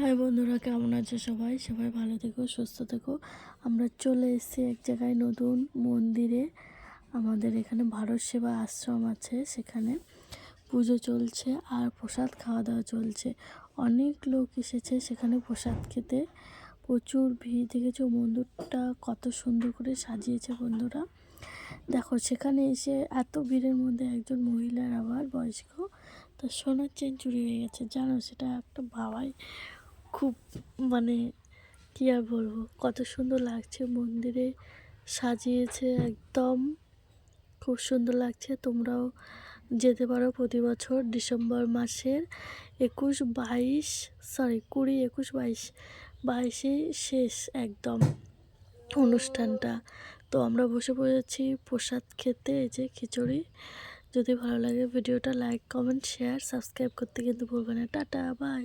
High বন্ধুরা, কেমন আছে সবাই? সবাই ভালো থেকো, সুস্থ থেকো। আমরা চলে এসেছি এক জায়গায় নতুন মন্দিরে। আমাদের এখানে ভারত সেবা আশ্রম আছে, সেখানে পুজো চলছে আর প্রসাদ খাওয়া দাওয়া চলছে। অনেক লোক এসেছে সেখানে প্রসাদ খেতে। প্রচুর ভিড়, দেখেছ? মন্দিরটা কত সুন্দর করে সাজিয়েছে বন্ধুরা। দেখো, সেখানে এসে এত ভিড়ের মধ্যে একজন মহিলার আবার বয়স্ক। তার সোনার চেন চুরি হয়ে গেছে। জানো, সেটা একটা ভাবাই খুব মানে কী আর বলব? কত সুন্দর লাগছে মন্দিরে সাজিয়েছে একদম। খুব সুন্দর লাগছে। তোমরাও যেতে পারো প্রতি বছর ডিসেম্বর মাসের একুশ বাইশ সরি কুড়ি একুশ বাইশ, বাইশে শেষ একদম অনুষ্ঠানটা। তো আমরা বসে পড়েছি প্রসাদ খেতে, এই যে খিচুড়ি। যদি ভালো লাগে ভিডিওটা লাইক, কমেন্ট শেয়ার সাবস্ক্রাইব করতে কিন্তু ভুলবে না। Tata bye